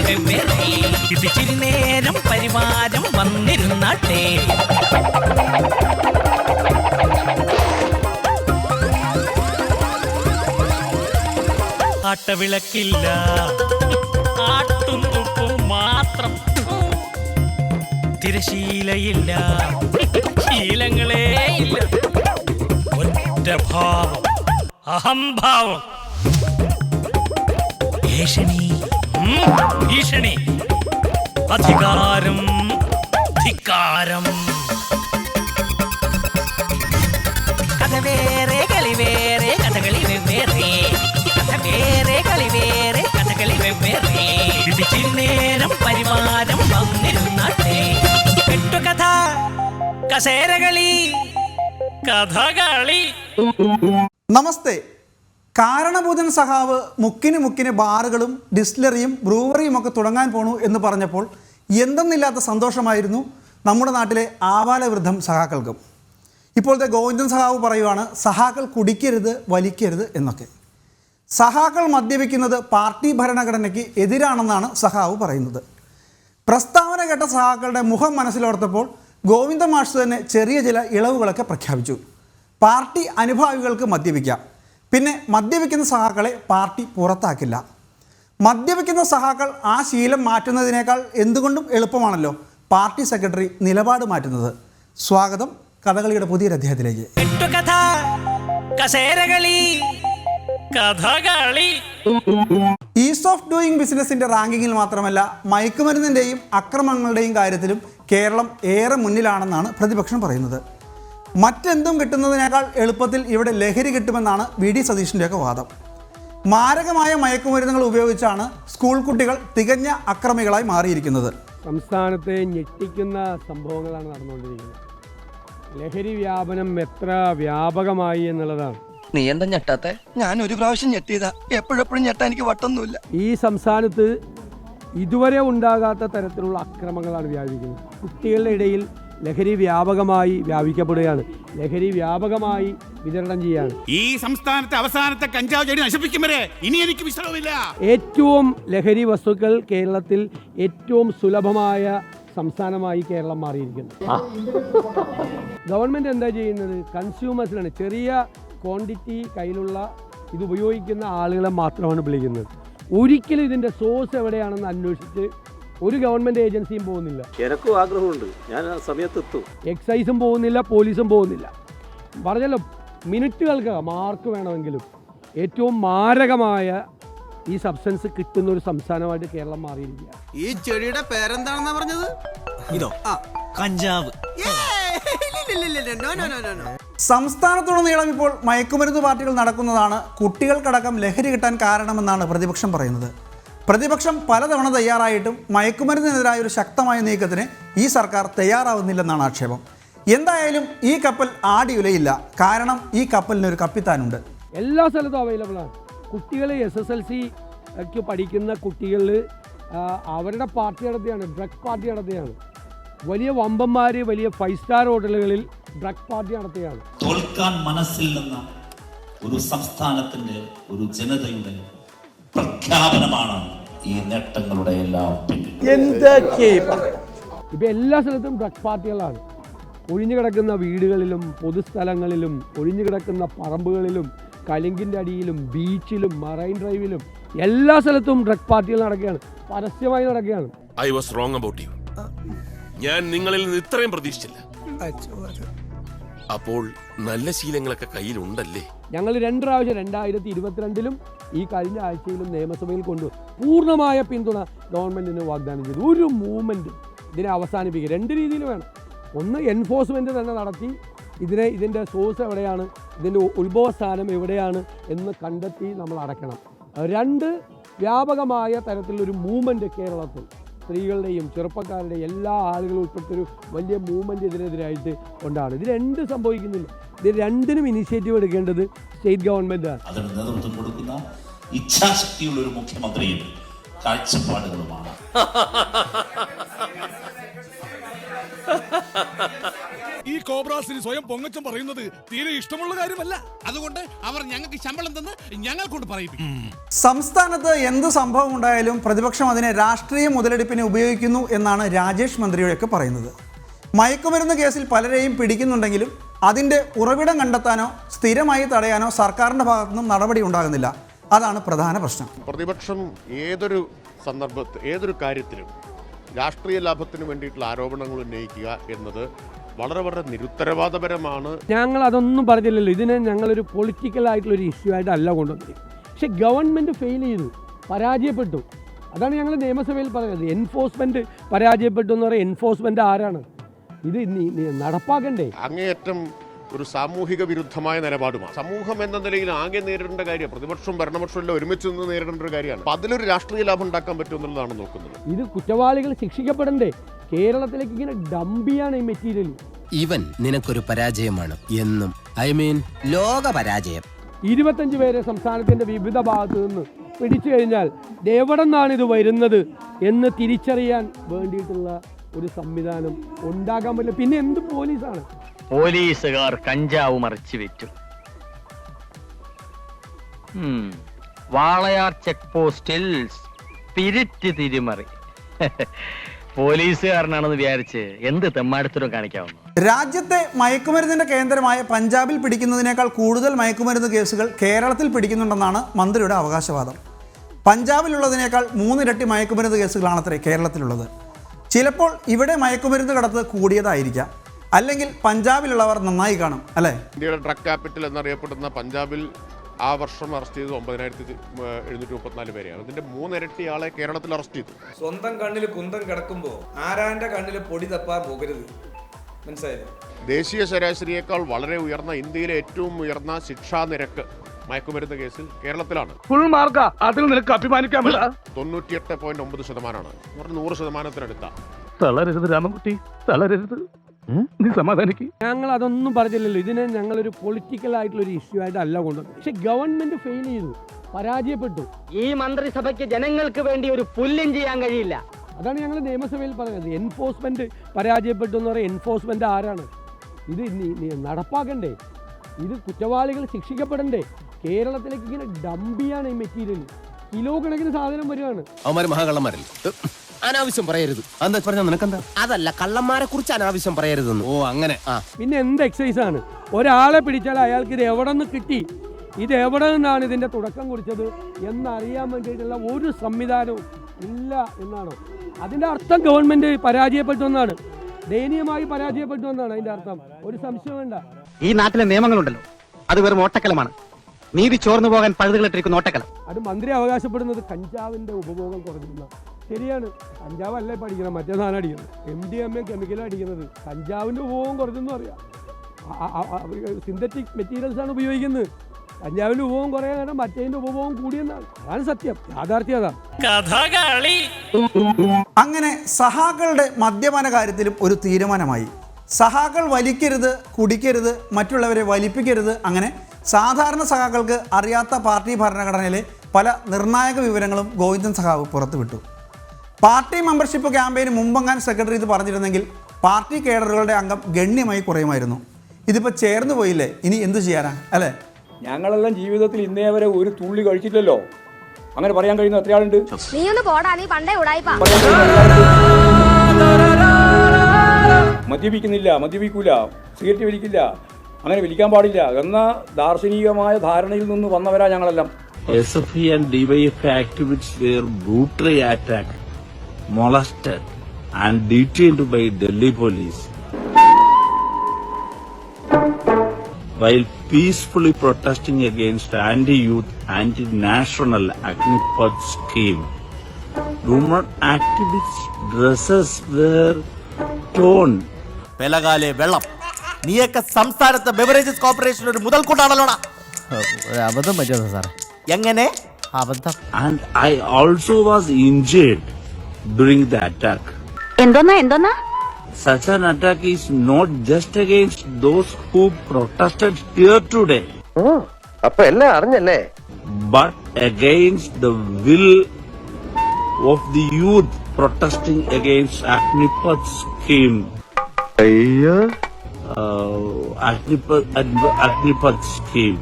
വെവ്വേറെ. ഇത്തിച്ചിരി നേരം പരിവാരം വന്നിരുന്നാട്ടെ. ആട്ടവിളക്കില്ല ആട്ടും മാത്രം. തിരശീലയില്ല. ശീലങ്ങളേ ഇല്ല. ഒറ്റ ഭാവം. അഹംഭാവം. ഭീഷണി. ഭീഷണി. അധികാരം ധിക്കാരം. കഥ വേറെ കളി പരിവാരം കസേരകളി കഥകളി. നമസ്തേ. കാരണഭൂതൻ സഹാവ് മുക്കിന് മുക്കിന് ബാറുകളും ഡിസ്റ്റിലറിയും ബ്രൂവറിയും ഒക്കെ തുടങ്ങാൻ പോണു എന്ന് പറഞ്ഞപ്പോൾ എന്തെന്നില്ലാത്ത സന്തോഷമായിരുന്നു നമ്മുടെ നാട്ടിലെ ആവാലവൃദ്ധം സഹാക്കൾക്കും ഇപ്പോഴത്തെ ഗോവിന്ദൻ സഹാവ് പറയുവാണ് സഹാക്കൾ കുടിക്കരുത് വലിക്കരുത് എന്നൊക്കെ. സഹാക്കൾ മദ്യപിക്കുന്നത് പാർട്ടി ഭരണഘടനയ്ക്ക് എതിരാണെന്നാണ് സഹാവ് പറയുന്നത്. പ്രസ്താവന കേട്ട സഹാക്കളുടെ മുഖം മനസ്സിലോർത്തപ്പോൾ ഗോവിന്ദ മാഷ് തന്നെ ചെറിയ ചില ഇളവുകളൊക്കെ പ്രഖ്യാപിച്ചു. പാർട്ടി അനുഭാവികൾക്ക് മദ്യപിക്കാം. പിന്നെ മദ്യപിക്കുന്ന സഹാക്കളെ പാർട്ടി പുറത്താക്കില്ല. മദ്യപിക്കുന്ന സഹാക്കൾ ആ ശീലം മാറ്റുന്നതിനേക്കാൾ എന്തുകൊണ്ടും എളുപ്പമാണല്ലോ പാർട്ടി സെക്രട്ടറി നിലപാട് മാറ്റുന്നത്. സ്വാഗതം കഥകളിയുടെ പുതിയൊരു കസേരകളി കഥകളി. ഈസ് ഓഫ് ഡൂയിങ് ബിസിനസിന്റെ റാങ്കിങ്ങിൽ മാത്രമല്ല മയക്കുമരുന്നിന്റെയും അക്രമങ്ങളുടെയും കാര്യത്തിലും കേരളം ഏറെ മുന്നിലാണെന്നാണ് പ്രതിപക്ഷം പറയുന്നത്. മറ്റെന്തും കിട്ടുന്നതിനേക്കാൾ എളുപ്പത്തിൽ ഇവിടെ ലഹരി കിട്ടുമെന്നാണ് വി ഡി സതീഷിന്റെയൊക്കെ വാദം. മാരകമായ മയക്കുമരുന്നുകൾ ഉപയോഗിച്ചാണ് സ്കൂൾ കുട്ടികൾ തികഞ്ഞ അക്രമികളായി മാറിയിരിക്കുന്നത്. സംസ്ഥാനത്തെ ഞെട്ടിക്കുന്ന സംഭവങ്ങളാണ് നടന്നുകൊണ്ടിരിക്കുന്നത്. ലഹരി വ്യാപനം എത്ര വ്യാപകമായി എന്നുള്ളതാണ്. നീ എന്താ ഞെട്ടാത്തെ? ഞാൻ ഒരു പ്രാവശ്യം ഞെട്ടിയതാ. എപ്പോഴെപ്പോഴും ഞെട്ടാൻ എനിക്ക് വട്ടൊന്നുമില്ല. ഈ സംസ്ഥാനത്ത് ഇതുവരെ ഉണ്ടാകാത്ത തരത്തിലുള്ള അക്രമങ്ങളാണ് വ്യാപിക്കുന്നത്. കുട്ടികളുടെ ഇടയിൽ ലഹരി വ്യാപകമായി വ്യാപിക്കപ്പെടുകയാണ്. ലഹരി വ്യാപകമായി വിതരണം ചെയ്യുകയാണ് ഈ സംസ്ഥാനത്തെ അവസാനത്തെ കഞ്ചാവ് ചെടി നശിപ്പിക്കും വരെ ഇനി എനിക്ക് വിശ്രമമില്ല. ഏറ്റവും ലഹരി വസ്തുക്കൾ കേരളത്തിൽ ഏറ്റവും സുലഭമായ സംസ്ഥാനമായി കേരളം മാറിയിരിക്കുന്നു. ഗവൺമെന്റ് എന്താ ചെയ്യുന്നത്? കൺസ്യൂമേഴ്സിനാണ് ചെറിയ ക്വാണ്ടിറ്റി കയ്യിലുള്ള ഇത് ഉപയോഗിക്കുന്ന ആളുകളെ മാത്രമാണ് വിളിക്കുന്നത്. ഒരിക്കലും ഇതിന്റെ സോഴ്സ് എവിടെയാണെന്ന് അന്വേഷിച്ച് ഒരു ഗവൺമെന്റ് ഏജൻസിയും പോകുന്നില്ല. എനക്കും ആഗ്രഹമുണ്ട്. ഞാൻ ആ സമയത്തെത്തും എക്സൈസും പോകുന്നില്ല പോലീസും പോകുന്നില്ല. പറഞ്ഞല്ലോ മിനിറ്റുകൾക്ക് മാർക്ക് വേണമെങ്കിലും. ഏറ്റവും മാരകമായ ഈ സബ്സ്റ്റൻസ് കിട്ടുന്ന ഒരു സംസ്ഥാനമായിട്ട് കേരളം മാറിയിരിക്കുക ഈ ചെടിയുടെ പേരെന്താണെന്നാ പറഞ്ഞത്? ഇതോ കഞ്ചാവ്. സംസ്ഥാനത്തുടനീളം ഇപ്പോൾ മയക്കുമരുന്ന് പാർട്ടികൾ നടക്കുന്നതാണ് കുട്ടികൾക്കടക്കം ലഹരി കിട്ടാൻ കാരണമെന്നാണ് പ്രതിപക്ഷം പറയുന്നത്. പ്രതിപക്ഷം പലതവണ തയ്യാറായിട്ടും മയക്കുമരുന്നിനെതിരായ ഒരു ശക്തമായ നീക്കത്തിന് ഈ സർക്കാർ തയ്യാറാവുന്നില്ലെന്നാണ് ആക്ഷേപം. എന്തായാലും ഈ കപ്പൽ ആടി ഉലയില്ല കാരണം ഈ കപ്പലിന് ഒരു കപ്പിത്താനുണ്ട്. എല്ലാ സ്ഥലത്തും അവൈലബിൾ ആണ്. കുട്ടികൾ എസ് എസ് എൽ സിക്ക് പഠിക്കുന്ന കുട്ടികളിൽ അവരുടെ പാർട്ടി നടത്തിയാണ് ഡ്രഗ് പാർട്ടി നടത്തിയാണ്. വലിയ വമ്പന്മാർ വലിയ ഫൈവ് സ്റ്റാർ ഹോട്ടലുകളിൽ ഡ്രഗ് പാർട്ടി നടത്തുകയാണ്. തോൽക്കാൻ മനസ്സിൽ നിന്ന ഒരു സംസ്ഥാനത്തിന്റെ ഒരു ജനതയുടെ പ്രഖ്യാപനമാണ് ഈ നേട്ടങ്ങളുടെ എല്ലാം എന്തൊക്കെ ഇപ്പം എല്ലാ സ്ഥലത്തും ഡ്രഗ് പാർട്ടികളാണ് ഒഴിഞ്ഞു കിടക്കുന്ന വീടുകളിലും പൊതുസ്ഥലങ്ങളിലും ഒഴിഞ്ഞു കിടക്കുന്ന പറമ്പുകളിലും കലിങ്കിന്റെ അടിയിലും ബീച്ചിലും മറൈൻ ഡ്രൈവിലും എല്ലാ സ്ഥലത്തും ഡ്രഗ് പാർട്ടികൾ നടക്കുകയാണ്. പരസ്യമായി നടക്കുകയാണ്. I was wrong about you ഞാൻ നിങ്ങളിൽ നിന്ന് ഇത്രയും പ്രതീക്ഷിച്ചില്ല. അപ്പോൾ നല്ല ശീലങ്ങളൊക്കെ കയ്യിലുണ്ടല്ലേ? ഞങ്ങൾ രണ്ട് പ്രാവശ്യം രണ്ടായിരത്തി ഇരുപത്തിരണ്ടിലും ഈ കഴിഞ്ഞ ആഴ്ചയിലും നിയമസഭയിൽ കൊണ്ട് പൂർണമായ പിന്തുണ ഗവൺമെന്റിന് വാഗ്ദാനം ചെയ്തു. ഒരു മൂവ്മെന്റ് ഇതിനെ അവസാനിപ്പിക്കുക. രണ്ട് രീതിയിൽ വേണം. ഒന്ന് എൻഫോഴ്സ്മെന്റ് തന്നെ നടത്തി ഇതിനെ ഇതിന്റെ സോഴ്സ് എവിടെയാണ് ഇതിന്റെ ഉത്ഭവ സ്ഥാനം എവിടെയാണ് എന്ന് കണ്ടെത്തി നമ്മൾ അടയ്ക്കണം. രണ്ട് വ്യാപകമായ തരത്തിലുള്ള ഒരു മൂവ്മെന്റ് കേരളത്തിൽ. സ്ത്രീകളുടെയും ചെറുപ്പക്കാരുടെയും എല്ലാ ആളുകളും ഉൾപ്പെട്ടൊരു വലിയ മൂവ്മെന്റ് ഇതിനെതിരായിട്ട് ഉണ്ടാണ് ഇത് രണ്ട് സംഭവിക്കുന്നില്ല. ഇത് രണ്ടിനും ഇനിഷ്യേറ്റീവ് എടുക്കേണ്ടത് സ്റ്റേറ്റ് ഗവൺമെന്റാണ് അതിന് നേതൃത്വം കൊടുക്കുന്ന ഇച്ഛാശക്തിയുള്ള ഒരു മുഖ്യമന്ത്രിയും കാഴ്ചപ്പാടുകളുമാണ്. ഈ കോബ്രാസിന് സ്വയം പൊങ്ങച്ചം പറയുന്നത് തീരെ ഇഷ്ടമുള്ള കാര്യമല്ല. അതുകൊണ്ട് അവർ ഞങ്ങൾക്ക് ശമ്പളം തന്ന് ഞങ്ങൾ കൊണ്ട് പറയിപ്പിക്കും. സംസ്ഥാനത്ത് എന്ത് സംഭവം ഉണ്ടായാലും പ്രതിപക്ഷം അതിനെ രാഷ്ട്രീയ മുതലെടുപ്പിനെ ഉപയോഗിക്കുന്നു എന്നാണ് രാജേഷ് മന്ത്രിയുടെയൊക്കെ പറയുന്നത്. മയക്കുമരുന്ന് കേസിൽ പലരെയും പിടിക്കുന്നുണ്ടെങ്കിലും അതിന്റെ ഉറവിടം കണ്ടെത്താനോ സ്ഥിരമായി തടയാനോ സർക്കാരിന്റെ ഭാഗത്തുനിന്നും നടപടി ഉണ്ടാകുന്നില്ല. അതാണ് പ്രധാന പ്രശ്നം. പ്രതിപക്ഷം ഏതൊരു സന്ദർഭത്തിൽ ഏതൊരു കാര്യത്തിലും രാഷ്ട്രീയ ലാഭത്തിന് വേണ്ടിയിട്ടുള്ള ആരോപണങ്ങൾ ഉന്നയിക്കുക എന്നത് വളരെ വളരെ നിരുത്തരവാദപരമാണ്. ഞങ്ങൾ അതൊന്നും പറഞ്ഞില്ലല്ലോ. ഇതിനെ ഞങ്ങളൊരു പൊളിറ്റിക്കൽ ആയിട്ടുള്ള ഒരു ഇഷ്യൂ ആയിട്ടല്ല കൊണ്ടുവന്നത്. പക്ഷേ ഗവൺമെന്റ് ഫെയിൽ ചെയ്തു. പരാജയപ്പെട്ടു. അതാണ് ഞങ്ങൾ നിയമസഭയിൽ പറയുന്നത്. എൻഫോഴ്സ്മെന്റ് പരാജയപ്പെട്ടു എന്ന് പറയുന്നത് എൻഫോഴ്സ്മെന്റ് ആരാണ്? ഇത് നടപ്പാക്കണ്ടേ? അങ്ങേയറ്റം ഒരു സാമൂഹിക വിരുദ്ധമായ നിലപാടുമാണ്. സമൂഹം എന്ന നിലയിൽ ആകെ നേരിടേണ്ട കാര്യം പ്രതിപക്ഷവും ഭരണപക്ഷവും എല്ലാം ഒരുമിച്ച് നിന്ന് നേരിടേണ്ട ഒരു കാര്യമാണ്. അപ്പൊ അതിലൊരു രാഷ്ട്രീയ ലാഭം ഉണ്ടാക്കാൻ പറ്റുമെന്നുള്ളതാണ് നോക്കുന്നത്. ഇത് കുറ്റവാളികൾ ശിക്ഷിക്കപ്പെടണ്ടേ? കേരളത്തിലേക്ക് ഇങ്ങനെ ഡംബിയാണ് ഈ മെറ്റീരിയൽ. ഇവൻ നിനക്കൊരു പരാജയമാണ് എന്നും ഐ മീൻ ലോക പരാജയം. ഇരുപത്തഞ്ച് പേരെ സംസ്ഥാനത്തിന്റെ വിവിധ ഭാഗത്തു നിന്ന് പിടിച്ചു കഴിഞ്ഞാൽ എവിടെന്നാണ് എവിടെ നിന്നാണ് ഇത് വരുന്നത് എന്ന് തിരിച്ചറിയാൻ വേണ്ടിയിട്ടുള്ള ഒരു സംവിധാനം ഉണ്ടാകാൻ പറ്റില്ല. പിന്നെ എന്ത് പോലീസാണ്? പോലീസുകാർ കഞ്ചാവ് മറിച്ചു വിറ്റു. വാളയാർ ചെക്ക് പോസ്റ്റിൽ സ്പിരിറ്റ് തിരിമറി. പോലീസുകാരനാണെന്ന് വിചാരിച്ച് എന്ത് തെമ്മാടത്തിലും കാണിക്കാവുന്നു? രാജ്യത്തെ മയക്കുമരുന്നിന്റെ കേന്ദ്രമായ പഞ്ചാബിൽ പിടിക്കുന്നതിനേക്കാൾ കൂടുതൽ മയക്കുമരുന്ന് കേസുകൾ കേരളത്തിൽ പിടിക്കുന്നുണ്ടെന്നാണ് മന്ത്രിയുടെ അവകാശവാദം. പഞ്ചാബിലുള്ളതിനേക്കാൾ മൂന്നിരട്ടി മയക്കുമരുന്ന് കേസുകളാണത്രേ കേരളത്തിലുള്ളത്. ചിലപ്പോൾ ഇവിടെ മയക്കുമരുന്ന് കടത്ത് കൂടിയതായിരിക്കാം. അല്ലെങ്കിൽ പഞ്ചാബിലുള്ളവർ നന്നായി കാണും അല്ലേ? ഇന്ത്യയുടെ ഡ്രഗ് ക്യാപിറ്റൽ എന്നറിയപ്പെടുന്ന പഞ്ചാബിൽ ആ വർഷം അറസ്റ്റ് ചെയ്തത് ഒമ്പതിനായിരത്തി എഴുന്നൂറ്റി മുപ്പത്തിനാല് പേരെയാണ്. ഇതിന്റെ മൂന്നിരട്ടി ആളെ കേരളത്തിൽ അറസ്റ്റ് ചെയ്തു. സ്വന്തം കണ്ണിൽ കുന്തം കിടക്കുമ്പോൾ ആരാന്റെ കണ്ണിൽ പൊടി തപ്പാൻ പോകരുത്? മനസ്സിലായില്ലേ ദേശീയ ശരാശരിയേക്കാൾ വളരെ ഉയർന്ന ഇന്ത്യയിലെ ഏറ്റവും ഉയർന്ന ശിക്ഷാ നിരക്ക് മയക്കുമരുന്ന് കേസിൽ കേരളത്തിലാണ്. ഫുൾ മാർക്ക് അതിൽ നിനക്ക് അഭിമാനിക്കാൻ തൊണ്ണൂറ്റിയെട്ട് പോയിന്റ് ഒമ്പത് ശതമാനമാണ്. നൂറ് ശതമാനത്തിനടുത്ത. തളരരുത് രാമൻകുട്ടി തളരരുത്. നീ സമാധാനിക്ക്. ഞങ്ങൾ അതൊന്നും പറഞ്ഞില്ലല്ലോ. ഇതിനെ ഞങ്ങൾ ഒരു പൊളിറ്റിക്കൽ ആയിട്ടുള്ള ഒരു ഇഷ്യൂ ആയിട്ട് അല്ല കൊണ്ടുവന്നത്. പക്ഷെ ഗവൺമെന്റ് ഫെയിൽ ചെയ്തു. പരാജയപ്പെട്ടു. ഈ മന്ത്രിസഭയ്ക്ക് ജനങ്ങൾക്ക് വേണ്ടി ഒരു പുല്ലും ചെയ്യാൻ കഴിയില്ല. അതാണ് ഞങ്ങൾ നിയമസഭയിൽ പറയുന്നത് എൻഫോഴ്സ്മെന്റ് പരാജയപ്പെട്ടു എന്ന് പറയുന്നത് എൻഫോഴ്സ്മെന്റ് ആരാണ്? ഇത് നീ- നീ നടപ്പാക്കണ്ടേ? ഇത് കുറ്റവാളികൾ ശിക്ഷിക്കപ്പെടണ്ടേ? കേരളത്തിലേക്ക് ഇങ്ങനെ ഡംപ് ചെയ്യാണ് ഈ മെറ്റീരിയൽ കിലോ കണക്കിന് സാധനം വരികയാണ്. അവന്മാര് മഹാകള്ളന്മാരല്ലേ? അനാവശ്യം പറയരുത്. എന്താ പറഞ്ഞ? നിനക്കെന്താ? അതല്ല കള്ളന്മാരെ കുറിച്ച് അനാവശ്യം പറയരുതെന്ന്. ഓ അങ്ങനെ. ആ. പിന്നെ എന്ത് എക്സൈസ് ആണ്? ഒരാളെ പിടിച്ചാൽ അയാൾക്ക് ഇത് എവിടെ നിന്ന് കിട്ടി? ഇത് എവിടെ നിന്നാണ് ഇതിന്റെ തുടക്കം കുറിച്ചത്? എന്നറിയാൻ വേണ്ടിയിട്ടുള്ള ഒരു സംവിധാനവും ഇല്ല എന്നാണോ? അതിന്റെ അർത്ഥം ഗവൺമെന്റ് പരാജയപ്പെട്ടു എന്നാണ്. ദയനീയമായി പരാജയപ്പെട്ടു എന്നാണ് അതിന്റെ അർത്ഥം. ഒരു സംശയം വേണ്ട. ഈ നാട്ടിലെ നിയമങ്ങളുണ്ടല്ലോ. അത് വെറും ഓട്ടക്കലമാണ്. നീതി ചോർന്നു പോകാൻ പഴുതുകളിട്ടിരിക്കുന്ന ഓട്ടക്കലം. അത് മന്ത്രി അവകാശപ്പെടുന്നത് കഞ്ചാവിന്റെ ഉപഭോഗം കുറഞ്ഞില്ല ശരിയാണ്. കഞ്ചാവ് അല്ലേ പഠിക്കണം മറ്റേ സാധനം അടിക്കുന്നത് എം ഡി എം എ കെമിക്കലാണ് അടിക്കുന്നത് കഞ്ചാവിന്റെ ഉപയോഗം കുറഞ്ഞെന്ന് അറിയാം സിന്തറ്റിക് മെറ്റീരിയൽസ് ആണ് ഉപയോഗിക്കുന്നത്. കഞ്ചാവിന്റെ ഉപയോഗം കുറയാൻ കാരണം മറ്റേതിന്റെ ഉപഭോഗം കൂടിയെന്നാണ്. അതാണ് സത്യം. യാഥാർത്ഥ്യം അതാണ്. കഥകളി. അങ്ങനെ സഹാക്കളുടെ മദ്യപാന കാര്യത്തിലും ഒരു തീരുമാനമായി. സഹാക്കൾ വലിക്കരുത് കുടിക്കരുത് മറ്റുള്ളവരെ വലിപ്പിക്കരുത് അങ്ങനെ സാധാരണ സഹാക്കൾക്ക് അറിയാത്ത പാർട്ടി ഭരണഘടനയിലെ പല നിർണായക വിവരങ്ങളും ഗോവിന്ദൻ സഹാവ് പുറത്തുവിട്ടു. പാർട്ടി മെമ്പർഷിപ്പ് ക്യാമ്പയിന് മുമ്പെങ്ങാൻ സെക്രട്ടറി ഇത് പറഞ്ഞിരുന്നെങ്കിൽ പാർട്ടി കേഡറുകളുടെ അംഗം ഗണ്യമായി കുറയുമായിരുന്നു. ഇതിപ്പോൾ ചേർന്ന് പോയില്ലേ? ഇനി എന്ത് ചെയ്യാനാ? അല്ലേ? ഞങ്ങളെല്ലാം ജീവിതത്തിൽ ഇന്നേ വരെ ഒരു തുള്ളി കഴിച്ചില്ലല്ലോ അങ്ങനെ പറയാൻ കഴിയുന്ന എത്ര ആളുണ്ട്? നീ ഒന്ന് പോടാ നീ പണ്ടേ ഉടായിപ്പാ. മദ്യപിക്കുന്നില്ല മദ്യപിക്കൂല സിഗരറ്റ് വലിക്കില്ല അങ്ങനെ വിളിക്കാൻ പാടില്ല എന്ന ദാർശനികമായ ധാരണയിൽ നിന്ന് വന്നവരാ ഞങ്ങളെല്ലാം. SFI and DYFI activists were ബ്രൂട്ടറി attacked, molested, and detained by Delhi police. While peacefully protesting against anti-youth, anti-national Agnipath scheme, Rumored activists' dresses were torn പെലകാലെ വെള്ളം നീയൊക്കെ സംസ്ഥാനത്തെ ബെവറേജസ് കോർപ്പറേഷൻ ഒരു മുതൽക്കൂട്ടാണല്ലോടാ അബദ്ധം പറ്റിയതാ സാറേ എങ്ങനെ അബദ്ധം and I also was injured during the attack. എന്തോന്നാ എന്തോന്നാ Such an attack is not just against those who protested here today, അപ്പൊ എല്ലാം അറിഞ്ഞല്ലേ but against the will of the youth protesting against Agnipath scheme. Uh, Agnipath, Agnipath scheme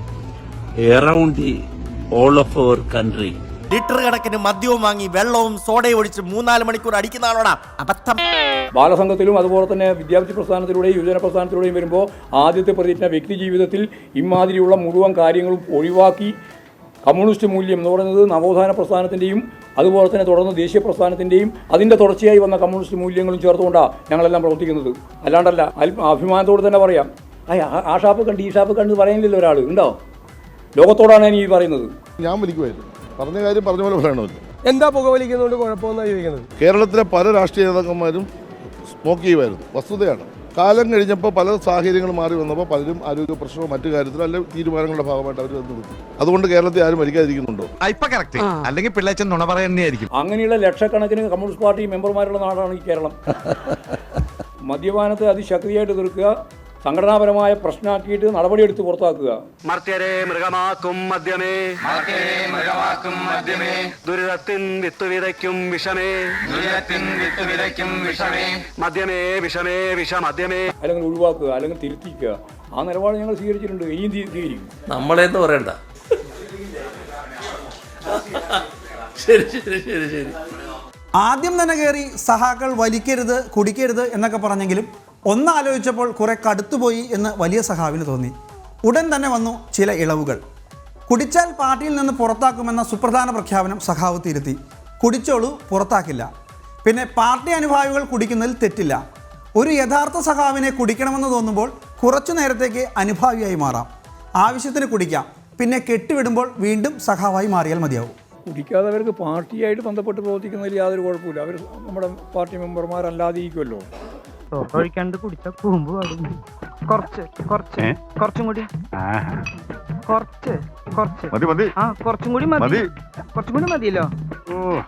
around the, all of our country. Litre കണക്കിന് മദ്യവും വാങ്ങി വെള്ളവും സോഡയും ഒഴിച്ച് മൂന്നാൽ മണിക്കൂർ അടിക്കുന്ന ആളോടാ. അബദ്ധം. ബാലസംഘത്തിലും അതുപോലെ തന്നെ വിദ്യാർത്ഥി പ്രസ്ഥാനത്തിലൂടെയും യുവജന പ്രസ്ഥാനത്തിലൂടെയും വരുമ്പോൾ ആദ്യത്തെ പ്രതിജ്ഞ വ്യക്തി ജീവിതത്തിൽ ഇമാതിരിയുള്ള മുഴുവൻ കാര്യങ്ങളും ഒഴിവാക്കി കമ്മ്യൂണിസ്റ്റ് മൂല്യം എന്ന് പറയുന്നത് നവോത്ഥാന പ്രസ്ഥാനത്തിന്റെയും അതുപോലെ തന്നെ തുടർന്ന് ദേശീയ പ്രസ്ഥാനത്തിന്റെയും അതിന്റെ തുടർച്ചയായി വന്ന കമ്മ്യൂണിസ്റ്റ് മൂല്യങ്ങളും ചേർത്തുകൊണ്ടാണ് ഞങ്ങളെല്ലാം പ്രവർത്തിക്കുന്നത്. അല്ലാണ്ടല്ല അഭിമാനത്തോട് തന്നെ പറയാം. ആ ആ ഷാപ്പ് കണ്ട് ഈ ഷാപ്പ് കണ്ട് പറയുന്നില്ല ഒരാൾ ഉണ്ടോ? ലോകത്തോടാണ് ഞാൻ ഈ പറയുന്നത്. ഞാൻ വലിക്കുമായിരുന്നു പറഞ്ഞ കാര്യം പറഞ്ഞ പോലെ പറയണമല്ലോ എന്താ പുകവലിക്കുന്നതുകൊണ്ട് കുഴപ്പമെന്നാണ് ചോദിക്കുന്നത്? കേരളത്തിലെ പല രാഷ്ട്രീയ നേതാക്കന്മാരും സ്മോക്ക് ചെയ്യുമായിരുന്നു. വസ്തുതയാണ്. കാലം കഴിഞ്ഞപ്പോൾ പല സാഹചര്യങ്ങൾ മാറി വന്നപ്പോൾ പലരും ആരോഗ്യ പ്രശ്നമോ മറ്റു കാര്യത്തിലോ അല്ലെങ്കിൽ തീരുമാനങ്ങളുടെ ഭാഗമായിട്ട് അവർ വന്നു അതുകൊണ്ട് കേരളത്തിൽ ആരും മരിക്കാതിരിക്കുന്നുണ്ടോ? അല്ലെങ്കിൽ പിള്ളേച്ചൻ നുണ പറയുന്നതായിരിക്കും. അങ്ങനെയുള്ള ലക്ഷക്കണക്കിന് കമ്മ്യൂണിസ്റ്റ് പാർട്ടി മെമ്പർമാരുള്ള നാടാണ് ഈ കേരളം. മദ്യപാനത്തെ അതിശക്തിയായിട്ട് എതിർക്കുക സംഘടനാപരമായ പ്രശ്നമാക്കിയിട്ട് നടപടിയെടുത്ത് പുറത്താക്കുക. മർത്യരെ മൃഗമാക്കും മദ്യമേ. മൃഗമാക്കും മദ്യമേ. ദുരിതത്തിൻ വിത്തുവിതയ്ക്കും വിഷമേ. ദുരിതത്തിൻ വിത്തുവിതയ്ക്കും വിഷമേ. മദ്യമേ വിഷമേ വിഷമദ്യമേ. അല്ലെങ്കിൽ ഒഴിവാക്കുക അല്ലെങ്കിൽ തിരുത്തിക്കുക. ആ നിലപാട് ഞങ്ങൾ സ്വീകരിച്ചിട്ടുണ്ട്. ഇനിയും സ്വീ- സ്വീകരിക്കും. നമ്മളെന്ന് പറയണ്ട. ശരി ശരി ശരി ശരി. ആദ്യം തന്നെ കയറി സഹാക്കൾ വലിക്കരുത് കുടിക്കരുത് എന്നൊക്കെ പറഞ്ഞെങ്കിലും ഒന്നാലോചിച്ചപ്പോൾ കുറെ കടുത്തുപോയി എന്ന് വലിയ സഹാവിന് തോന്നി. ഉടൻ തന്നെ വന്നു ചില ഇളവുകൾ. കുടിച്ചാൽ പാർട്ടിയിൽ നിന്ന് പുറത്താക്കുമെന്ന സുപ്രധാന പ്രഖ്യാപനം സഖാവ് തിരുത്തി. കുടിച്ചോളൂ പുറത്താക്കില്ല. പിന്നെ പാർട്ടി അനുഭാവികൾ കുടിക്കുന്നതിൽ തെറ്റില്ല. ഒരു യഥാർത്ഥ സഖാവിനെ കുടിക്കണമെന്ന് തോന്നുമ്പോൾ കുറച്ചു നേരത്തേക്ക് അനുഭാവിയായി മാറാം. ആവശ്യത്തിന് കുടിക്കാം. പിന്നെ കെട്ടിവിടുമ്പോൾ വീണ്ടും സഖാവായി മാറിയാൽ മതിയാവും. കുടിക്കാത്തവർക്ക് പാർട്ടിയായിട്ട് ബന്ധപ്പെട്ട് പ്രവർത്തിക്കുന്നതിൽ യാതൊരു കുഴപ്പമില്ല. അവർ നമ്മുടെ പാർട്ടി മെമ്പർമാരല്ലാതെ ഇരിക്കുമല്ലോ. ഒഴിക്കാണ്ട് കുടിച്ച കൂമ്പ് പാടും. കുറച്ച് കുറച്ച് കുറച്ചും കൂടി. കുറച്ച് കുറച്ച്. മതി മതി. ആ കുറച്ചും കൂടി മതി. കുറച്ചും കൂടി മതിയല്ലോ. ഉം.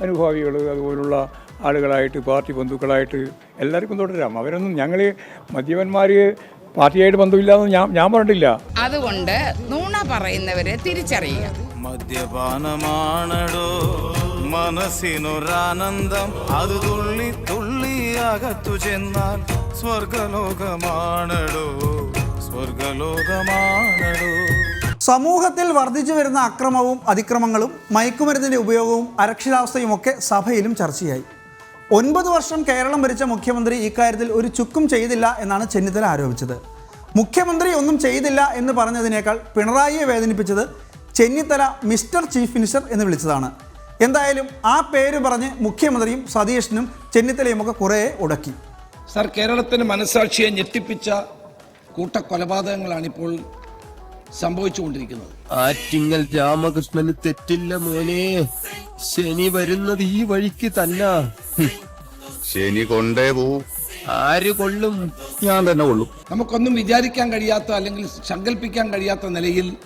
അനുഭാവികൾ അതുപോലുള്ള ആളുകളായിട്ട് പാർട്ടി ബന്ധുക്കളായിട്ട് എല്ലാവർക്കും തുടരാം. അവരൊന്നും ഞങ്ങൾ മദ്യപന്മാർ പാർട്ടിയായിട്ട് ബന്ധമില്ലാന്ന് ഞാൻ ഞാൻ പറഞ്ഞിട്ടില്ല. അതുകൊണ്ട് നൂണ പറയുന്നവരെ തിരിച്ചറിയുക. മദ്യപാനമാണടോ. മനസ്സിനൊരാനന്ദം. അത് തുള്ളി തുള്ളി അകത്തു ചെന്നാൽ സ്വർഗലോകമാണടോ സ്വർഗലോകമാണടോ. സമൂഹത്തിൽ വർദ്ധിച്ചു വരുന്ന അക്രമവും അതിക്രമങ്ങളും മയക്കുമരുന്നിന്റെ ഉപയോഗവും അരക്ഷിതാവസ്ഥയും ഒക്കെ സഭയിലും ചർച്ചയായി. ഒൻപത് വർഷം കേരളം ഭരിച്ച മുഖ്യമന്ത്രി ഇക്കാര്യത്തിൽ ഒരു ചുക്കും ചെയ്തില്ല എന്നാണ് ചെന്നിത്തല ആരോപിച്ചത്. മുഖ്യമന്ത്രി ഒന്നും ചെയ്തില്ല എന്ന് പറഞ്ഞതിനേക്കാൾ പിണറായിയെ വേദനിപ്പിച്ചത് ചെന്നിത്തല മിസ്റ്റർ ചീഫ് മിനിസ്റ്റർ എന്ന് വിളിച്ചതാണ്. എന്തായാലും ആ പേര് പറഞ്ഞ് മുഖ്യമന്ത്രിയും സതീഷിനും ചെന്നിത്തലയും ഒക്കെ കുറേ ഉടക്കി. സാർ കേരളത്തിന് മനസാക്ഷിയെ ഞെട്ടിപ്പിച്ച കൂട്ടക്കൊലപാതകങ്ങളാണ് ഇപ്പോൾ സംഭവിച്ചുകൊണ്ടിരിക്കുന്നത്. ആറ്റിങ്ങൽ രാമകൃഷ്ണന് തെറ്റില്ല മോനെ. ശനി വരുന്നത് ഈ വഴിക്ക് തന്നെ. ശനി കൊണ്ടേ പോവും ആര് കൊള്ളും? ഞാൻ തന്നെ കൊള്ളും. നമുക്കൊന്നും വിചാരിക്കാൻ കഴിയാത്ത അല്ലെങ്കിൽ സങ്കല്പിക്കാൻ കഴിയാത്ത നിലയിൽ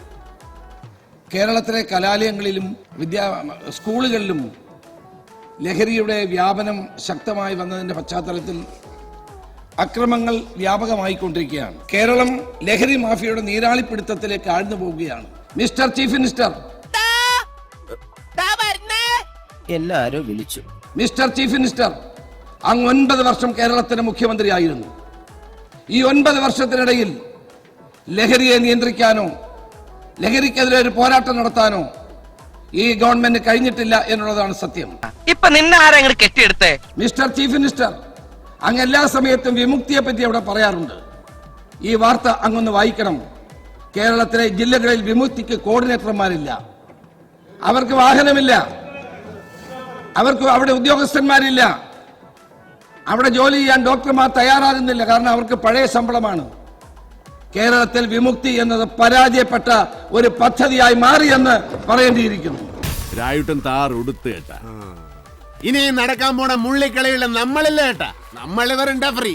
കേരളത്തിലെ കലാലയങ്ങളിലും വിദ്യാ സ്കൂളുകളിലും ലഹരിയുടെ വ്യാപനം ശക്തമായി വന്നതിന്റെ പശ്ചാത്തലത്തിൽ അക്രമങ്ങൾ വ്യാപകമായിക്കൊണ്ടിരിക്കുകയാണ്. കേരളം ലഹരി മാഫിയയുടെ നീരാളിപ്പിടുത്തത്തിലേക്ക് ആഴ്ന്നു പോവുകയാണ്. Mister chief minister. എല്ലാരും വിളിച്ചു. മിസ്റ്റർ ചീഫ് മിനിസ്റ്റർ അങ്ങ് ഒൻപത് വർഷം കേരളത്തിന്റെ മുഖ്യമന്ത്രിയായിരുന്നു. ഈ ഒൻപത് വർഷത്തിനിടയിൽ ലഹരിയെ നിയന്ത്രിക്കാനോ ലഹരിക്കെതിരെ ഒരു പോരാട്ടം നടത്താനോ ഈ ഗവൺമെന്റ് കഴിഞ്ഞിട്ടില്ല എന്നുള്ളതാണ് സത്യം. ഇപ്പൊ നിന്നെ ആരെങ്കിലും കെട്ടിയെടുത്തേ? മിസ്റ്റർ ചീഫ് മിനിസ്റ്റർ അങ്ങ് എല്ലാ സമയത്തും വിമുക്തിയെ പറ്റി അവിടെ പറയാറുണ്ട്. ഈ വാർത്ത അങ്ങൊന്ന് വായിക്കണം. കേരളത്തിലെ ജില്ലകളിൽ വിമുക്തിക്ക് കോർഡിനേറ്റർമാരില്ല. അവർക്ക് വാഹനമില്ല. അവർക്ക് അവിടെ ഉദ്യോഗസ്ഥന്മാരില്ല. അവിടെ ജോലി ചെയ്യാൻ ഡോക്ടർമാർ തയ്യാറാകുന്നില്ല. കാരണം അവർക്ക് പഴയ ശമ്പളമാണ്. കേരളത്തിൽ വിമുക്തി എന്നത് പരാജയപ്പെട്ട ഒരു പദ്ധതിയായി മാറിയെന്ന് പറയേണ്ടിയിരിക്കുന്നു. രായുട്ടൻ താർ ഉടുത്ത് കേട്ടാ. ഇനി നടക്കാൻ പോണ മുള്ളിക്കളിയുള്ള നമ്മളില്ല കേട്ടാ. നമ്മളിവരുണ്ടാ ഫ്രീ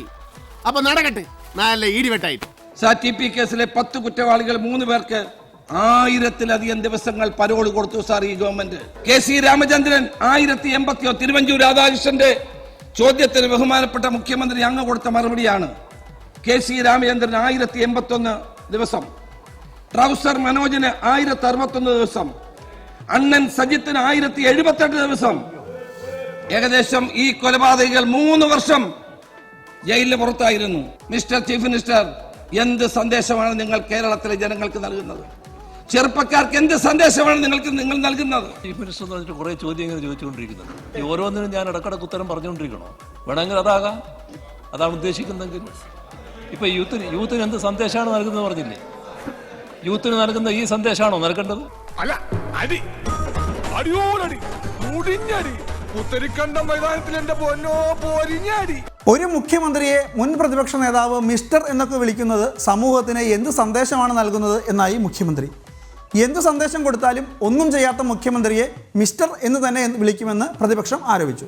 അപ്പൊ നടക്കട്ടെ. നല്ല ഈടിവെട്ടായിട്ട് സാർ ടി പി കേസിലെ പത്ത് കുറ്റവാളികൾ മൂന്ന് പേർക്ക് ആയിരത്തിലധികം ദിവസങ്ങൾ പരോൾ കൊടുത്തു സാർ ഈ ഗവൺമെന്റ്. കെ സി രാമചന്ദ്രൻ ആയിരത്തി എൺപത്തിയോ തിരുവഞ്ചൂർ രാധാകൃഷ്ണന്റെ ചോദ്യത്തിന് ബഹുമാനപ്പെട്ട മുഖ്യമന്ത്രി അങ്ങ് കൊടുത്ത മറുപടിയാണ്. കെ സി രാമചന്ദ്രൻ ആയിരത്തി എൺപത്തൊന്ന് ദിവസം. ട്രൗസർ മനോജിന് ആയിരത്തി അറുപത്തൊന്ന് ദിവസം. അണ്ണൻ സജിത്തിന് ആയിരത്തി എഴുപത്തെട്ട് ദിവസം. ഏകദേശം ഈ കൊലപാതകികൾ മൂന്ന് വർഷം ജയിലിന് പുറത്തായിരുന്നു. മിസ്റ്റർ ചീഫ് മിനിസ്റ്റർ എന്ത് സന്ദേശമാണ് നിങ്ങൾ കേരളത്തിലെ ജനങ്ങൾക്ക് നൽകുന്നത്? ചെറുപ്പക്കാർക്ക് എന്ത് സന്ദേശമാണ് നിങ്ങൾക്ക് നിങ്ങൾ നൽകുന്നത്? ചീഫ് മിനിസ്റ്റർ എന്ന് പറഞ്ഞിട്ട് കുറേ ചോദ്യങ്ങൾ ചോദിച്ചുകൊണ്ടിരിക്കുന്നത് ഈ ഓരോന്നിനും ഞാൻ ഇടക്കിടക്ക് ഉത്തരം പറഞ്ഞുകൊണ്ടിരിക്കണോ? വേണമെങ്കിൽ അതാകാം. അതാണ് ഉദ്ദേശിക്കുന്നതെങ്കിൽ. ഇപ്പൊ യൂത്തിന് യൂത്തിന് എന്ത് സന്ദേശമാണ് നൽകുന്നത് പറഞ്ഞില്ലേ? യൂത്തിന് നൽകുന്ന ഈ സന്ദേശമാണോ നൽകേണ്ടത്? അല്ല അടി. അടിയോടടി. മുടിഞ്ഞടി. കുത്തരിക്കണ്ടം മൈതാനത്തിൽ എന്റെ പൊന്നോ പൊരിഞ്ഞടി. ഒരു മുഖ്യമന്ത്രിയെ മുൻ പ്രതിപക്ഷ നേതാവ് മിസ്റ്റർ എന്നൊക്കെ വിളിക്കുന്നത് സമൂഹത്തിന് എന്ത് സന്ദേശമാണ് നൽകുന്നത് എന്നായി മുഖ്യമന്ത്രി. എന്ത് സന്ദേശം കൊടുത്താലും ഒന്നും ചെയ്യാത്ത മുഖ്യമന്ത്രിയെ മിസ്റ്റർ എന്ന് തന്നെ വിളിക്കുമെന്ന് പ്രതിപക്ഷം ആരോപിച്ചു.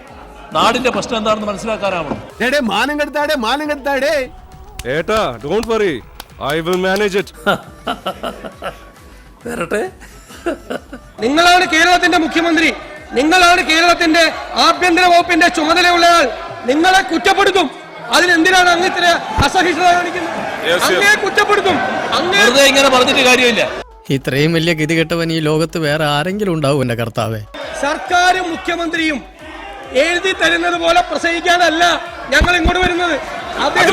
നാടിന്റെ പ്രശ്നം എന്താണെന്ന് മനസ്സിലാക്കാനാവണം. ഡേ മാനം കെടുത്താടേ മാനം കെടുത്താടേ ഏട്ടാ don't worry I will manage it വരട്ടെ. നിങ്ങളാണ് കേരളത്തിന്റെ മുഖ്യമന്ത്രി. നിങ്ങളാണ് കേരളത്തിന്റെ ആഭ്യന്തര വകുപ്പിന്റെ ചുമതലയുള്ളയാൾ. നിങ്ങളെ കുറ്റപ്പെടുത്തും. അതിനെന്തിനാണ് അങ്ങ് ഇത്ര അസഹിഷ്ണുത കാണിക്കുന്നത്? അങ്ങേ കുറ്റപ്പെടുത്തും. അങ്ങേ വെറുതെ ഇങ്ങനെ പറഞ്ഞിട്ട് കാര്യമില്ല. ഇത്രയും വലിയ ഗതികെട്ടവൻ ഈ ലോകത്ത് വേറെ ആരെങ്കിലും ഉണ്ടാവും എന്റെ കർത്താവേ. സർക്കാരും മുഖ്യമന്ത്രിയും എഴുതി തരുന്നത് പോലെ പ്രസംഗിക്കാനല്ല ഞങ്ങൾ ഇങ്ങോട്ട് വരുന്നത്.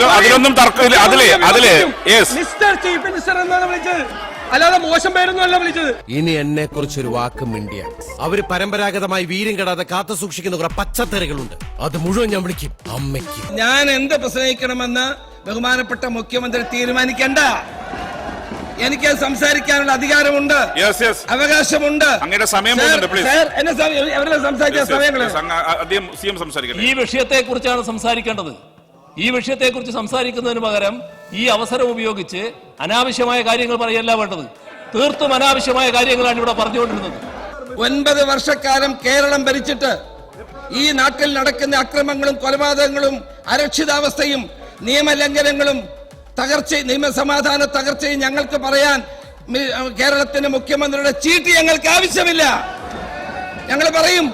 അതിലൊന്നും തർക്കമില്ല. അതിലേ- അതിലേ, yes. മിസ്റ്റർ ചീഫ് മിനിസ്റ്റർ എന്നാണ് വിളിച്ചത്. അല്ലാതെ മോശം പേരൊന്നും അല്ല വിളിച്ചത്. ഇനി എന്നെ കുറിച്ചൊരു വാക്ക് മിണ്ടിയ അവർ പരമ്പരാഗതമായി വീര്യം കെടാതെ കാത്തു സൂക്ഷിക്കുന്ന കുറെ പച്ചത്തറികളുണ്ട് അത് മുഴുവൻ ഞാൻ വിളിക്കും. അമ്മയ്ക്ക്. ഞാൻ എന്ത് പ്രസംഗിക്കണമെന്ന് ബഹുമാനപ്പെട്ട മുഖ്യമന്ത്രി തീരുമാനിക്കണ്ട. എനിക്ക് സംസാരിക്കാനുള്ള അധികാരമുണ്ട്. യെസ് യെസ് അവകാശമുണ്ട്. അങ്ങനെ സമയം ഈ വിഷയത്തെ കുറിച്ചാണ് സംസാരിക്കേണ്ടത്. ഈ വിഷയത്തെ കുറിച്ച് സംസാരിക്കുന്നതിന് പകരം ഈ അവസരം ഉപയോഗിച്ച് അനാവശ്യമായ കാര്യങ്ങൾ പറയല്ല വേണ്ടത്. തീർത്തും അനാവശ്യമായ കാര്യങ്ങളാണ് ഇവിടെ പറഞ്ഞുകൊണ്ടിരുന്നത്. ഒൻപത് വർഷക്കാലം കേരളം ഭരിച്ചിട്ട് ഈ നാട്ടിൽ നടക്കുന്ന അക്രമങ്ങളും കൊലപാതകങ്ങളും അരക്ഷിതാവസ്ഥയും നിയമലംഘനങ്ങളും തകർച്ച നിയമസമാധാന തകർച്ചയും ഞങ്ങൾക്ക് പറയാൻ കേരളത്തിന്റെ മുഖ്യമന്ത്രിയുടെ ചീട്ട് ഞങ്ങൾക്ക് ആവശ്യമില്ല. ഞങ്ങൾ പറയും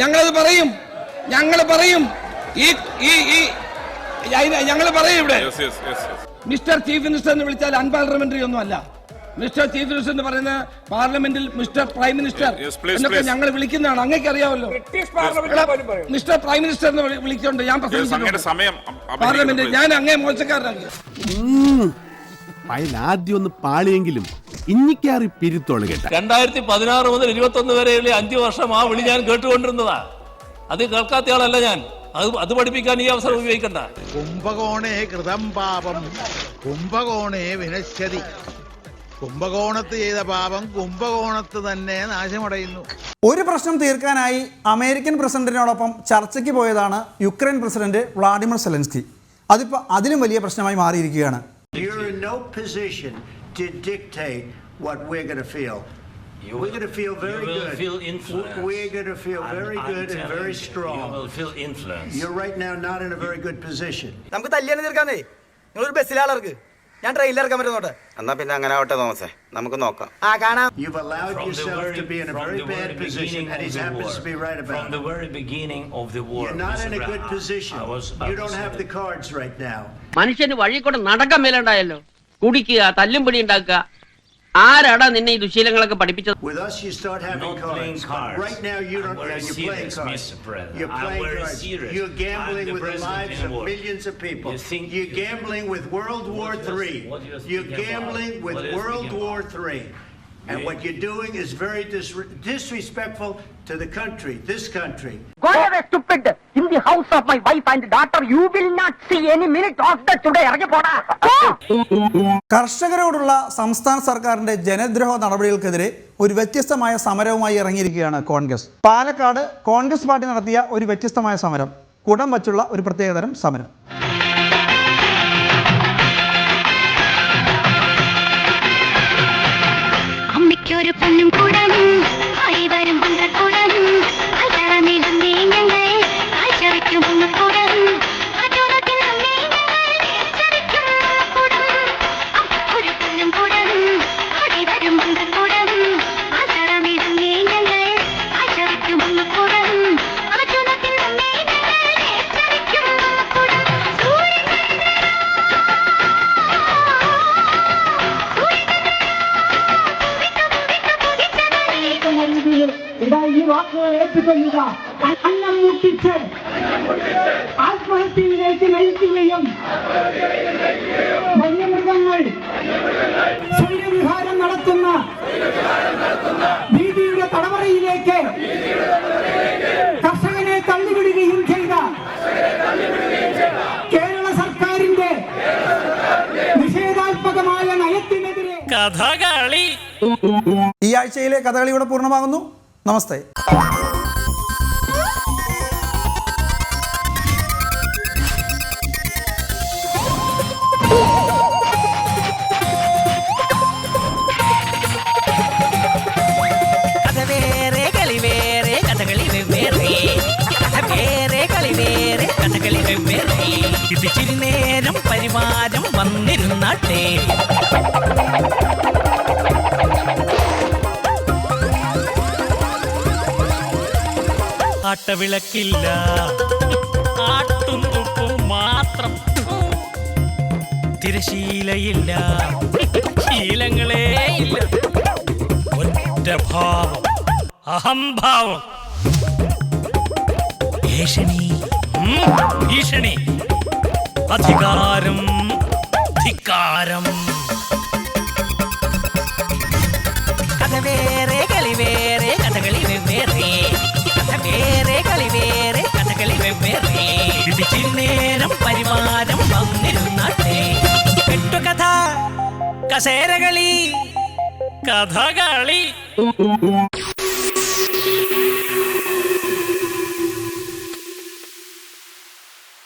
ഞങ്ങളത് പറയും ഞങ്ങൾ പറയും. ഈ ഈ ഈ ഞങ്ങൾ പറയും ഇവിടെ. മിസ്റ്റർ ചീഫ് മിനിസ്റ്റർ എന്ന് വിളിച്ചാൽ അൺപാർലമെന്ററി ഒന്നും അല്ല മിസ്റ്റർ ചീഫ് മിനിസ്റ്റർ എന്ന് പറയുന്ന പാർലമെന്റിൽ മിസ്റ്റർ പ്രൈം മിനിസ്റ്റർ എന്നൊക്കെ. ഞങ്ങൾ വിളിക്കുന്നതാണ്. അങ്ങേക്ക് അറിയാമല്ലോ. മിസ്റ്റർ പ്രൈം മിനിസ്റ്റർ എന്ന് വിളിക്കുന്നുണ്ട് ഞാൻ പാർലമെന്റ് ഞാൻ അങ്ങേ മോശക്കാരനാണ് അതിൽ ആദ്യം ഒന്ന് പാളിയെങ്കിലും ഇഞ്ഞിക്കാറി പിരുത്തോൾ കേട്ട രണ്ടായിരത്തി പതിനാറ് മുതൽ ഇരുപത്തി ഒന്ന് വരെയുള്ള അഞ്ചു വർഷം ആ വിളി ഞാൻ കേട്ടുകൊണ്ടിരുന്നതാ. അത് കേൾക്കാത്ത ആളല്ല ഞാൻ. അത് അത് പഠിപ്പിക്കാൻ ഈ അവസരം ഉപയോഗിക്കണ്ട. കുംഭകോണേ കൃതം പാപം. കുംഭകോണേ വിനശ്യതി. കുംഭകോണത്ത് ചെയ്ത പാപം കുംഭകോണത്ത് തന്നെ നാശമടയുന്നു ഒരു പ്രശ്നം തീർക്കാനായി അമേരിക്കൻ പ്രസിഡന്റിനോടൊപ്പം ചർച്ചയ്ക്ക് പോയതാണ് യുക്രൈൻ പ്രസിഡന്റ് വ്ളാഡിമിർ സെലൻസ്കി അതിപ്പോ അതിലും വലിയ പ്രശ്നമായി മാറിയിരിക്കുകയാണ് You're in no position to dictate what we're going to feel. we're going to feel very. We're going to feel very good and very strong. You're right now not in a very good position. നമുക്ക് തല്ലിയാണ് തീർക്കാന്നേ നിങ്ങളൊരു ബസ്സിലാളർക്ക് ഞാൻ trailer ഇറക്കാൻ പറ്റുന്നോട്ട്? എന്നാ പിന്നെ അങ്ങനെ ആവട്ടെ തോമസേ. നമുക്ക് നോക്കാം. ആ കാണാം. You allowed yourself to to be right about from the very beginning of the war you not in a good position you don't have the cards right now മനുഷ്യനെ വഴി കൊണ്ട് നടക്കാൻ മേലണ്ടായല്ലോ. കുടിക്കുക തല്ലും പിടി ഉണ്ടാക്കുക ആരാടാ നിന്നെ ഈ ദുശീലങ്ങളൊക്കെ പഠിപ്പിച്ചത് With us, you start having Not cards. playing cards. Right now, you don't. I'm very you're playing serious, cards. Mr. President. You're I'm playing very cards. serious. You're gambling I'm the with the president lives in of war. millions of people. You think- you're gambling with World War What you- III. what you You're speaking about? gambling with What you World speaking War III. And what you're doing is very dis- disrespectful to the country, this country. India House of my wife and daughter you will not see any minute of the today ഇറങ്ങി പോടാ കർഷകരോടുള്ള സംസ്ഥാന സർക്കാരിന്റെ ജനദ്രോഹ നടപടികൾക്കെതിരെ ഒരു വ്യത്യസ്തമായ സമരവുമായി ഇറങ്ങിയിരിക്കുകയാണ് Congress. Palakkad Congress party നടത്തിയ ഒരു വ്യത്യസ്തമായ സമരം. കുടം വച്ചുള്ള ഒരു പ്രത്യേകതരം സമരം. അമ്മയ്ക്കൊരു പെണ്ണും കൂടം കഥകളി ഈ ആഴ്ചയിലെ കഥകളി ഇവിടെ പൂർണമാകുന്നു. നമസ്തേ. ിരുന്നേരം പരിവാരം വന്നിരുന്നാട്ടേ. ആട്ടവിളക്കില്ല ആട്ടും മാത്രം തിരശീലയില്ല. ശീലങ്ങളേ ഇല്ല. ഒറ്റ ഭാവം അഹംഭാവം ഭീഷണി ഭീഷണി. അധികാരം ധിക്കാരം. കഥ വേറെ കളി ഇടിച്ചിരി നേരം പരിവാരം വന്നിരുന്നാട്ടെ. കെട്ടുകഥ കസേരകളി കഥകളി.